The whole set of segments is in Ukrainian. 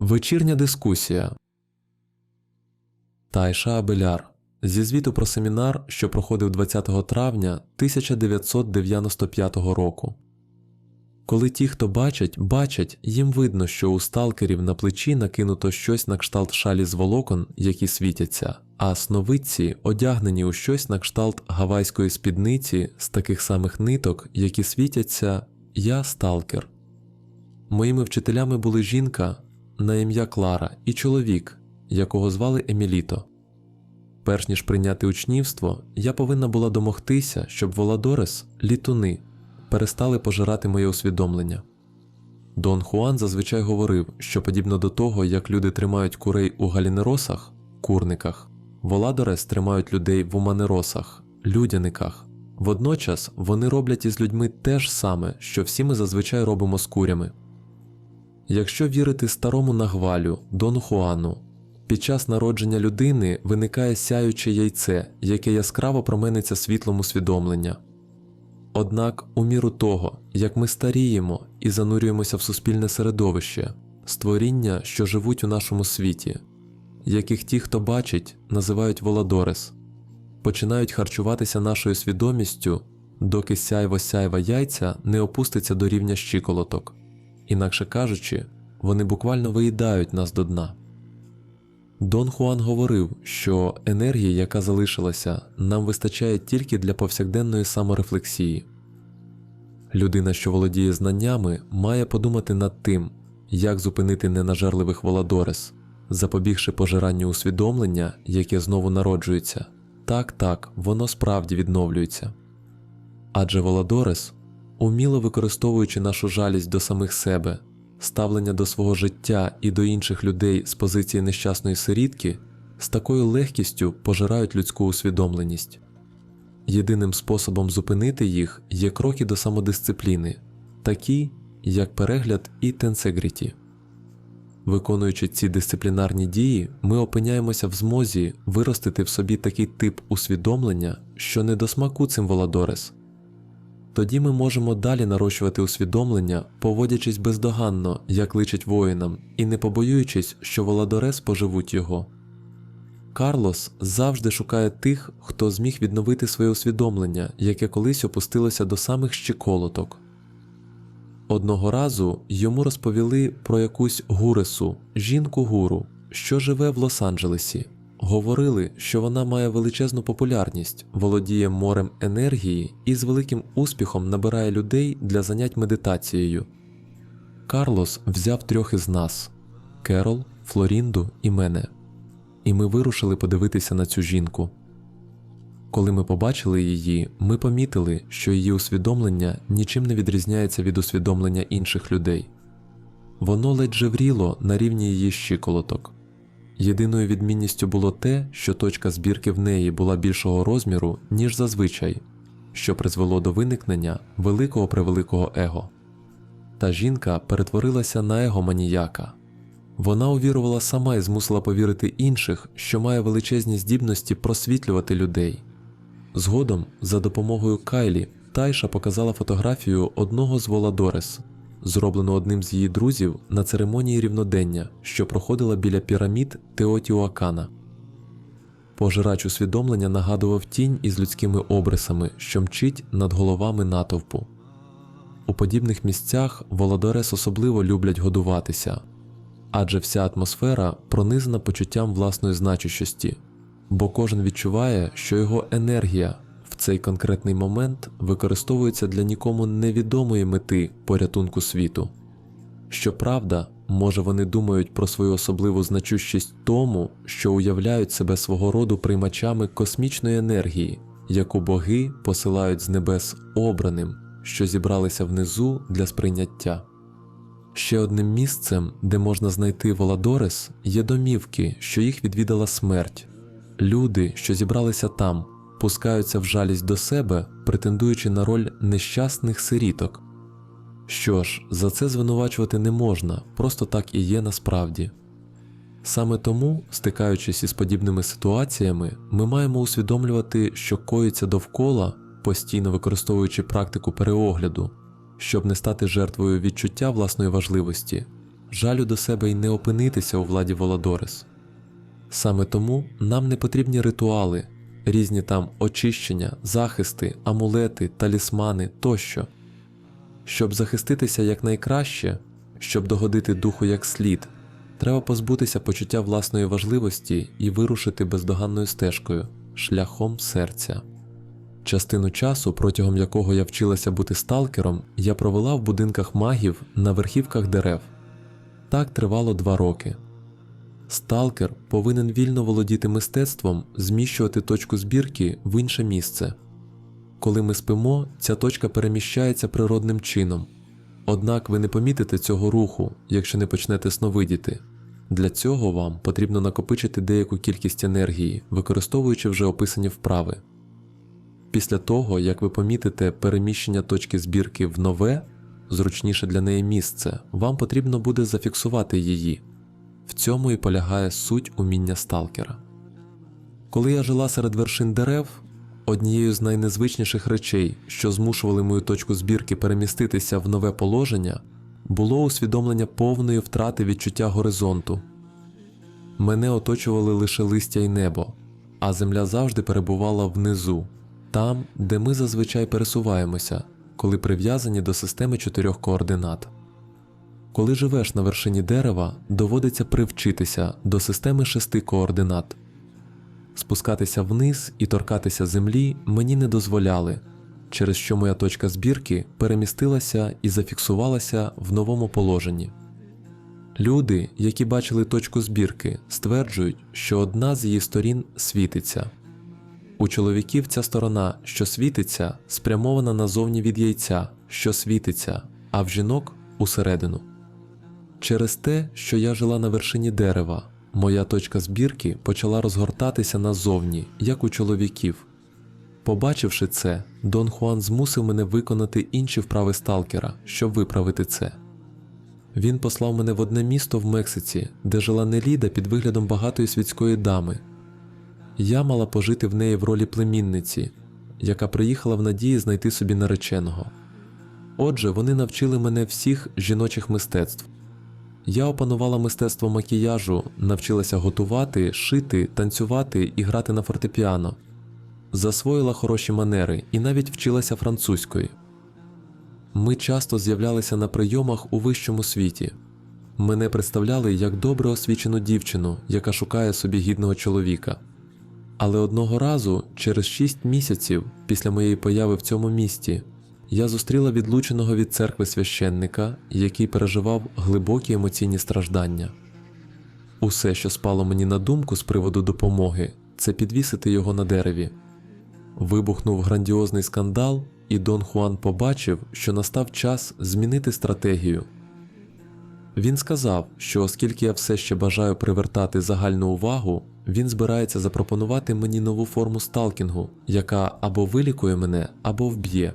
Вечірня дискусія. Тайша Абеляр. Зі звіту про семінар, що проходив 20 травня 1995 року. Коли ті, хто бачать, бачать, їм видно, що у сталкерів на плечі накинуто щось на кшталт шалі з волокон, які світяться, а сновидці одягнені у щось на кшталт гавайської спідниці з таких самих ниток, які світяться Я сталкер. Моїми вчителями були жінка на ім'я Клара і чоловік, якого звали Еміліто. Перш ніж прийняти учнівство, я повинна була домогтися, щоб Воладорес, літуни, перестали пожирати моє усвідомлення. Дон Хуан зазвичай говорив, що подібно до того, як люди тримають курей у галінеросах, курниках, Воладорес тримають людей в уманеросах, людяниках. Водночас вони роблять із людьми те ж саме, що всі ми зазвичай робимо з курями. Якщо вірити старому нагвалю Дону Хуану, під час народження людини виникає сяюче яйце, яке яскраво промениться світлом усвідомлення. Однак, у міру того, як ми старіємо і занурюємося в суспільне середовище, створіння, що живуть у нашому світі, яких ті, хто бачить, називають Воладорес, починають харчуватися нашою свідомістю, доки сяйво сяйва яйця не опуститься до рівня щиколоток. Інакше кажучи, вони буквально виїдають нас до дна. Дон Хуан говорив, що енергії, яка залишилася, нам вистачає тільки для повсякденної саморефлексії. Людина, що володіє знаннями, має подумати над тим, як зупинити ненажерливих Воладорес, запобігши пожиранню усвідомлення, яке знову народжується. Так, так, воно справді відновлюється. Адже Воладорес, уміло використовуючи нашу жалість до самих себе, ставлення до свого життя і до інших людей з позиції нещасної сирітки, з такою легкістю пожирають людську усвідомленість. Єдиним способом зупинити їх є кроки до самодисципліни, такі як перегляд і тенсегріті. Виконуючи ці дисциплінарні дії, ми опиняємося в змозі виростити в собі такий тип усвідомлення, що не до смаку цим Воладорес. Тоді ми можемо далі нарощувати усвідомлення, поводячись бездоганно, як личить воїнам, і не побоюючись, що Воладорес поживуть його. Карлос завжди шукає тих, хто зміг відновити своє усвідомлення, яке колись опустилося до самих щиколоток. Одного разу йому розповіли про якусь гуресу, жінку-гуру, що живе в Лос-Анджелесі. Говорили, що вона має величезну популярність, володіє морем енергії і з великим успіхом набирає людей для занять медитацією. Карлос взяв трьох із нас Керол, Флорінду і мене, і ми вирушили подивитися на цю жінку. Коли ми побачили її, ми помітили, що її усвідомлення нічим не відрізняється від усвідомлення інших людей. Воно ледь жевріло на рівні її щиколоток. Єдиною відмінністю було те, що точка збірки в неї була більшого розміру, ніж зазвичай, що призвело до виникнення великого превеликого его. Та жінка перетворилася на его-маніяка. Вона увірувала сама і змусила повірити інших, що має величезні здібності просвітлювати людей. Згодом, за допомогою Кайлі, Тайша показала фотографію одного з Воладорес, зроблену одним з її друзів на церемонії рівнодення, що проходила біля пірамід Теотіуакана. Пожирач усвідомлення нагадував тінь із людськими обрисами, що мчить над головами натовпу. У подібних місцях Володорес особливо люблять годуватися, адже вся атмосфера пронизана почуттям власної значущості, бо кожен відчуває, що його енергія в цей конкретний момент використовується для нікому невідомої мети порятунку світу. Щоправда, може вони думають про свою особливу значущість тому, що уявляють себе свого роду приймачами космічної енергії, яку боги посилають з небес обраним, що зібралися внизу для сприйняття. Ще одним місцем, де можна знайти Воладорес, є домівки, що їх відвідала смерть. Люди, що зібралися там, пускаються в жалість до себе, претендуючи на роль нещасних сиріток. Що ж, за це звинувачувати не можна, просто так і є насправді. Саме тому, стикаючись із подібними ситуаціями, ми маємо усвідомлювати, що коїться довкола, постійно використовуючи практику переогляду, щоб не стати жертвою відчуття власної важливості, жалю до себе й не опинитися у владі Володорис. Саме тому нам не потрібні ритуали, різні там очищення, захисти, амулети, талісмани тощо. Щоб захиститися якнайкраще, щоб догодити духу як слід, треба позбутися почуття власної важливості і вирушити бездоганною стежкою, шляхом серця. Частину часу, протягом якого я вчилася бути сталкером, я провела в будинках магів на верхівках дерев. Так тривало два роки. Сталкер повинен вільно володіти мистецтвом зміщувати точку збірки в інше місце. Коли ми спимо, ця точка переміщається природним чином. Однак ви не помітите цього руху, якщо не почнете сновидіти. Для цього вам потрібно накопичити деяку кількість енергії, використовуючи вже описані вправи. Після того, як ви помітите переміщення точки збірки в нове, зручніше для неї місце, вам потрібно буде зафіксувати її. В цьому і полягає суть уміння сталкера. Коли я жила серед вершин дерев, однією з найнезвичніших речей, що змушували мою точку збірки переміститися в нове положення, було усвідомлення повної втрати відчуття горизонту. Мене оточували лише листя й небо, а земля завжди перебувала внизу, там, де ми зазвичай пересуваємося, коли прив'язані до системи чотирьох координат. Коли живеш на вершині дерева, доводиться привчитися до системи шести координат. Спускатися вниз і торкатися землі мені не дозволяли, через що моя точка збірки перемістилася і зафіксувалася в новому положенні. Люди, які бачили точку збірки, стверджують, що одна з її сторін світиться. У чоловіків ця сторона, що світиться, спрямована назовні від яйця, що світиться, а в жінок усередину. Через те, що я жила на вершині дерева, моя точка збірки почала розгортатися назовні, як у чоловіків. Побачивши це, Дон Хуан змусив мене виконати інші вправи сталкера, щоб виправити це. Він послав мене в одне місто в Мексиці, де жила Неліда під виглядом багатої світської дами. Я мала пожити в неї в ролі племінниці, яка приїхала в надії знайти собі нареченого. Отже, вони навчили мене всіх жіночих мистецтв. Я опанувала мистецтво макіяжу, навчилася готувати, шити, танцювати і грати на фортепіано, засвоїла хороші манери і навіть вчилася французької. Ми часто з'являлися на прийомах у вищому світі. Мене представляли як добре освічену дівчину, яка шукає собі гідного чоловіка. Але одного разу, через шість місяців після моєї появи в цьому місті, я зустріла відлученого від церкви священника, який переживав глибокі емоційні страждання. Усе, що спало мені на думку з приводу допомоги, це підвісити його на дереві. Вибухнув грандіозний скандал, і Дон Хуан побачив, що настав час змінити стратегію. Він сказав, що оскільки я все ще бажаю привертати загальну увагу, він збирається запропонувати мені нову форму сталкінгу, яка або вилікує мене, або вб'є.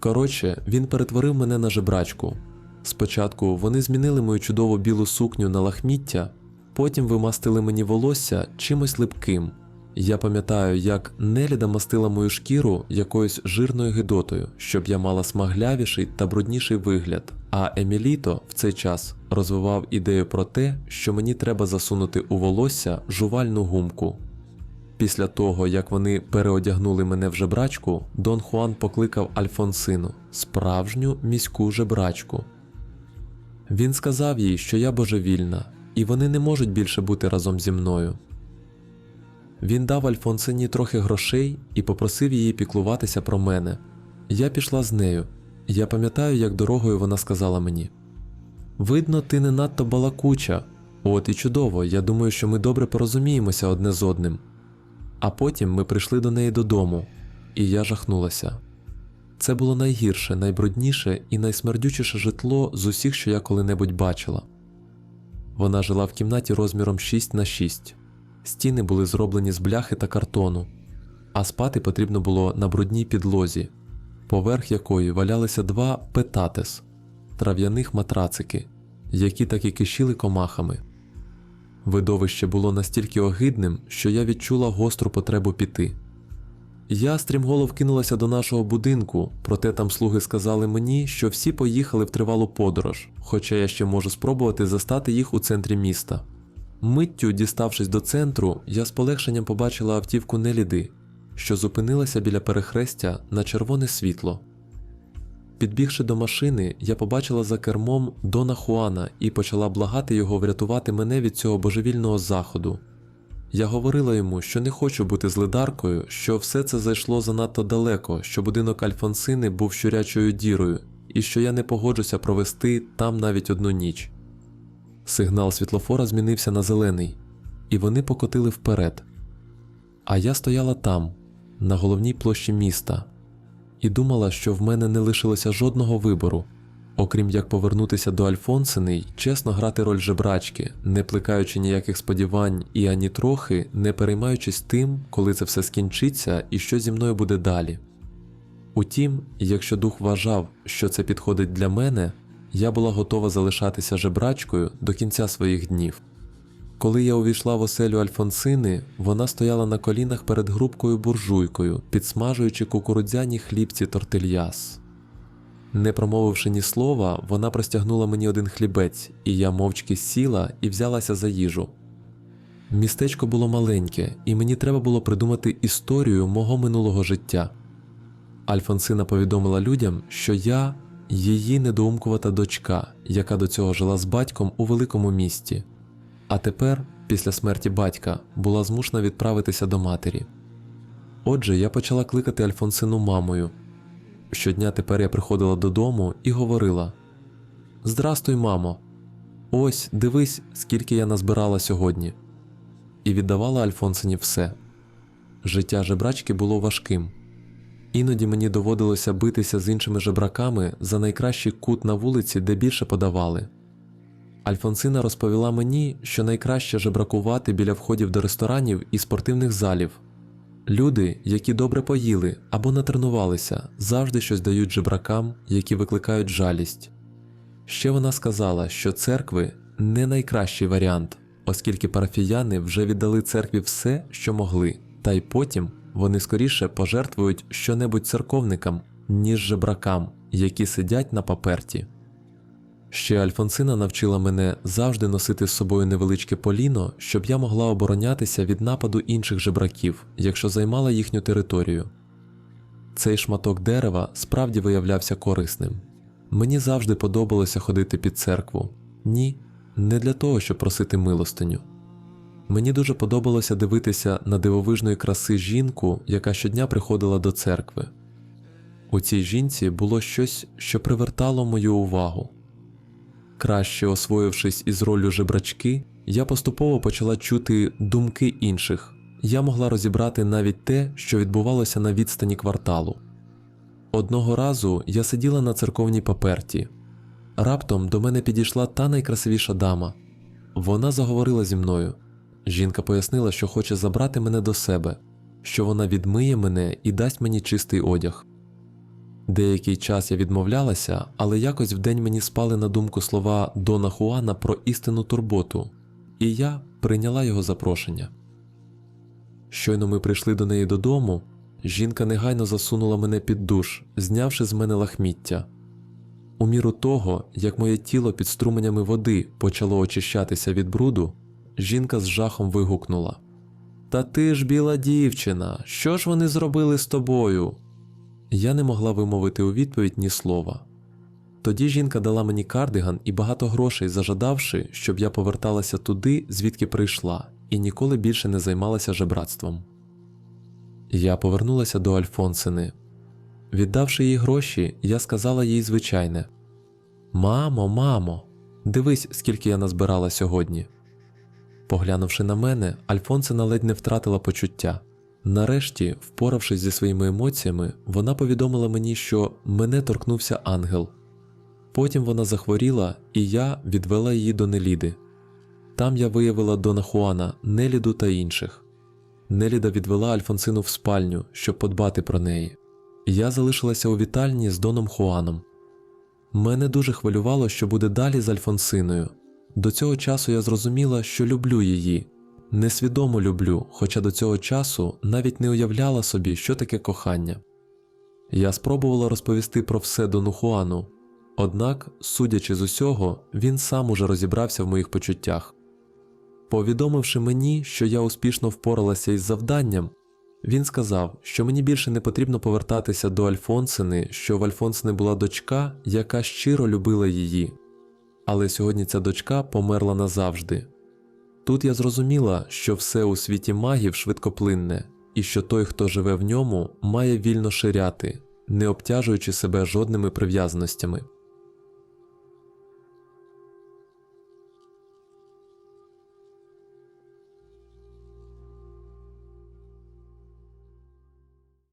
Коротше, він перетворив мене на жебрачку. Спочатку вони змінили мою чудову білу сукню на лахміття, потім вимастили мені волосся чимось липким. Я пам'ятаю, як Неліда мастила мою шкіру якоюсь жирною гидотою, щоб я мала смаглявіший та брудніший вигляд. А Еміліто в цей час розвивав ідею про те, що мені треба засунути у волосся жувальну гумку. Після того, як вони переодягнули мене в жебрачку, Дон Хуан покликав Альфонсину, справжню міську жебрачку. Він сказав їй, що я божевільна, і вони не можуть більше бути разом зі мною. Він дав Альфонсині трохи грошей і попросив її піклуватися про мене. Я пішла з нею. Я пам'ятаю, як дорогою вона сказала мені: Видно, ти не надто балакуча. От і чудово, я думаю, що ми добре порозуміємося одне з одним. А потім ми прийшли до неї додому, і я жахнулася. Це було найгірше, найбрудніше і найсмердючіше житло з усіх, що я коли-небудь бачила. Вона жила в кімнаті розміром 6 на 6. Стіни були зроблені з бляхи та картону, а спати потрібно було на брудній підлозі, поверх якої валялися два петатес трав'яних матрацики, які так і кишіли комахами. Видовище було настільки огидним, що я відчула гостру потребу піти. Я стрімголов кинулася до нашого будинку, проте там слуги сказали мені, що всі поїхали в тривалу подорож, хоча я ще можу спробувати застати їх у центрі міста. Миттю, діставшись до центру, я з полегшенням побачила автівку Неліди, що зупинилася біля перехрестя на червоне світло. Підбігши до машини, я побачила за кермом Дона Хуана і почала благати його врятувати мене від цього божевільного заходу. Я говорила йому, що не хочу бути злидаркою, що все це зайшло занадто далеко, що будинок Альфонсини був щурячою дірою, і що я не погоджуся провести там навіть одну ніч. Сигнал світлофора змінився на зелений, і вони покотили вперед. А я стояла там, на головній площі міста, і думала, що в мене не лишилося жодного вибору, окрім як повернутися до Альфонсини й чесно грати роль жебрачки, не плекаючи ніяких сподівань і ані трохи не переймаючись тим, коли це все скінчиться і що зі мною буде далі. Утім, якщо дух вважав, що це підходить для мене, я була готова залишатися жебрачкою до кінця своїх днів. Коли я увійшла в оселю Альфонсини, вона стояла на колінах перед грубкою буржуйкою, підсмажуючи кукурудзяні хлібці тортильяс. Не промовивши ні слова, вона простягнула мені один хлібець, і я мовчки сіла і взялася за їжу. Містечко було маленьке, і мені треба було придумати історію мого минулого життя. Альфонсина повідомила людям, що я її недоумкувата дочка, яка до цього жила з батьком у великому місті, а тепер, після смерті батька, була змушена відправитися до матері. Отже, я почала кликати Альфонсину мамою. Щодня тепер я приходила додому і говорила: Здрастуй, мамо! Ось дивись, скільки я назбирала сьогодні. І віддавала Альфонсині все. Життя жебрачки було важким. Іноді мені доводилося битися з іншими жебраками за найкращий кут на вулиці, де більше подавали. Альфонсина розповіла мені, що найкраще жебракувати біля входів до ресторанів і спортивних залів. Люди, які добре поїли або натренувалися, завжди щось дають жебракам, які викликають жалість. Ще вона сказала, що церкви не найкращий варіант, оскільки парафіяни вже віддали церкві все, що могли, та й потім вони скоріше пожертвують щонебудь церковникам, ніж жебракам, які сидять на паперті. Ще Альфонсина навчила мене завжди носити з собою невеличке поліно, щоб я могла оборонятися від нападу інших жебраків, якщо займала їхню територію. Цей шматок дерева справді виявлявся корисним. Мені завжди подобалося ходити під церкву. Ні, не для того, щоб просити милостиню. Мені дуже подобалося дивитися на дивовижної краси жінку, яка щодня приходила до церкви. У цій жінці було щось, що привертало мою увагу. Краще освоївшись із роллю жебрачки, я поступово почала чути думки інших. Я могла розібрати навіть те, що відбувалося на відстані кварталу. Одного разу я сиділа на церковній паперті. Раптом до мене підійшла та найкрасивіша дама. Вона заговорила зі мною. Жінка пояснила, що хоче забрати мене до себе, що вона відмиє мене і дасть мені чистий одяг. Деякий час я відмовлялася, але якось вдень мені спали на думку слова Дона Хуана про істинну турботу, і я прийняла його запрошення. Щойно ми прийшли до неї додому, жінка негайно засунула мене під душ, знявши з мене лахміття. У міру того, як моє тіло під струменями води почало очищатися від бруду, жінка з жахом вигукнула: Та ти ж біла дівчина, що ж вони зробили з тобою? Я не могла вимовити у відповідь ні слова. Тоді жінка дала мені кардиган і багато грошей, зажадавши, щоб я поверталася туди, звідки прийшла, і ніколи більше не займалася жебратством. Я повернулася до Альфонсини. Віддавши їй гроші, я сказала їй звичайне: Мамо, мамо, дивись, скільки я назбирала сьогодні. Поглянувши на мене, Альфонсина ледь не втратила почуття. Нарешті, впоравшись зі своїми емоціями, вона повідомила мені, що мене торкнувся ангел. Потім вона захворіла, і я відвела її до Неліди. Там я виявила Дона Хуана, Неліду та інших. Неліда відвела Альфонсину в спальню, щоб подбати про неї. Я залишилася у вітальні з Доном Хуаном. Мене дуже хвилювало, що буде далі з Альфонсиною. До цього часу я зрозуміла, що люблю її, несвідомо люблю, хоча до цього часу навіть не уявляла собі, що таке кохання. Я спробувала розповісти про все Дону Хуану, однак, судячи з усього, він сам уже розібрався в моїх почуттях. Повідомивши мені, що я успішно впоралася із завданням, він сказав, що мені більше не потрібно повертатися до Альфонсини, що в Альфонсини була дочка, яка щиро любила її. Але сьогодні ця дочка померла назавжди. Тут я зрозуміла, що все у світі магів швидкоплинне, і що той, хто живе в ньому, має вільно ширяти, не обтяжуючи себе жодними прив'язаностями.